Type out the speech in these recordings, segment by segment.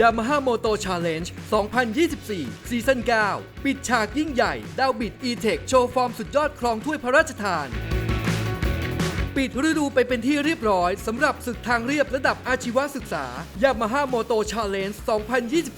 Yamaha Moto Challenge 2024 ซีซั่น9 ปิดฉากยิ่งใหญ่ ดาวบิด E-Tech โชว์ฟอร์มสุดยอดครองถ้วยพระราชทาน ปิดฤดูไปเป็นที่เรียบร้อยสำหรับศึกทางเรียบระดับอาชีวศึกษา Yamaha Moto Challenge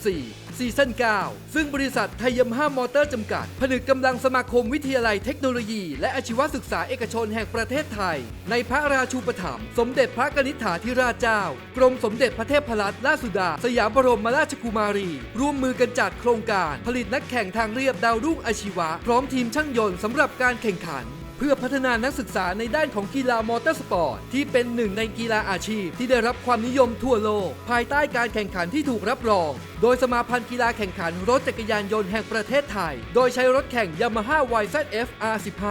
2024 ซีซั่น9 ซึ่งบริษัทไทยยมาฮ่ามอเตอร์จำกัด ผนึกกำลังสมาคมวิทยาลัยเทคโนโลยี และอาชีวศึกษาเอกชนแห่งประเทศไทย ในพระราชูปถัมภ์สมเด็จพระกนิษฐาธิราชเจ้า กรมสมเด็จพระเทพรัตนราชสุดา สยามบรมราชกุมารี ร่วมมือกันจัดโครงการ ผลิตนักแข่งทางเรียบดาวรุ่งอาชีวะ พร้อมทีมช่างยนต์สำหรับการแข่งขัน เพื่อพัฒนานักศึกษาในด้านของกีฬามอเตอร์สปอร์ตที่เป็นหนึ่งในกีฬาอาชีพ ที่ได้รับความนิยมทั่วโลก ภายใต้การแข่งขันที่ถูกรับรอง โดยสมาพันธ์กีฬาแข่งขันรถจักรยานยนต์แห่งประเทศไทย โดยใช้รถแข่ง Yamaha YZF R15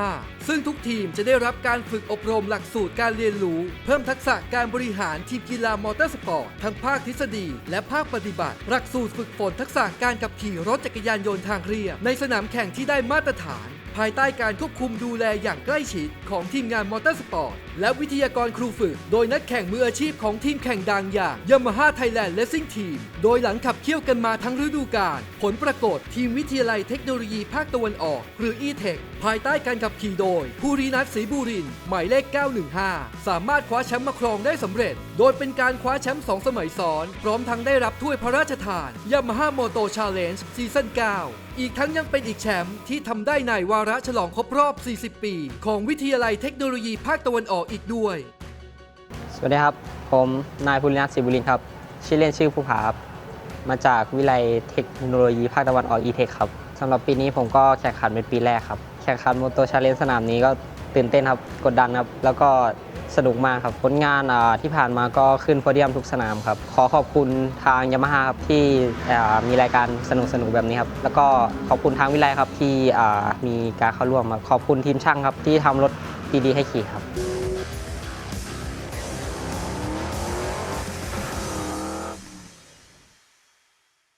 ซึ่งทุกทีมจะได้รับการฝึกอบรมหลักสูตรการเรียนรู้ เพิ่มทักษะการบริหารทีมกีฬามอเตอร์สปอร์ตทั้งภาคทฤษฎี และภาคปฏิบัติ หลักสูตรฝึกฝนทักษะการขับขี่รถจักรยานยนต์ทางเรียบในสนามแข่งที่ได้มาตรฐาน ภายใต้การควบคุมดูแลอย่างใกล้ชิดของทีมงานมอเตอร์สปอร์ต และวิทยากรครูฝึก โดยนักแข่งมืออาชีพของทีมแข่งดังอย่าง Yamaha Thailand Racing Team โดยหลังขับเคี่ยวกันมาทั้งฤดูกาลผลปรากฏทีมวิทยาลัยเทคโนโลยีภาคตะวันออก หรือ e-tech ภายใต้การขับขี่โดยภูรินัทศรีบุรินหมายเลข 915 สามารถคว้าแชมป์มาครองได้สำเร็จ โดยเป็นการคว้าแชมป์2สมัยซ้อน พร้อมทั้งได้รับถ้วยพระราชทาน Yamaha Moto Challenge ซีซั่น9 อีกทั้งยังเป็นอีกแชมป์ที่ทำได้ในวาระฉลองครบรอบ 40 ปี ของวิทยาลัยเทคโนโลยีภาคตะวันออกอีกด้วย สวัสดีครับ ผมนายภูรินัทศรีบุรินทร์ครับ ชื่อเล่นชื่อภูผาครับมาจากวิไลยเทคโนโลยีภาคตะวันออกอีเทคครับสำหรับปีนี้ผมก็แข่งขันเป็นปีแรกครับ แข่งขันมอเตอร์ชาเลนสนามนี้ก็ ตื่นเต้นครับกดดันครับแล้วก็สนุกมากครับผลงานอ่าที่ผ่านมาก็ขึ้นโพเดียมทุกสนามครับขอขอบคุณทางยามาฮ่าครับที่อ่ามีรายการสนุกสนุกแบบนี้ครับแล้วก็ขอบคุณทางวิไลครับที่อ่ามีการเข้าร่วมครับขอบคุณทีมช่างครับที่ทำรถดีๆให้ขี่ครับ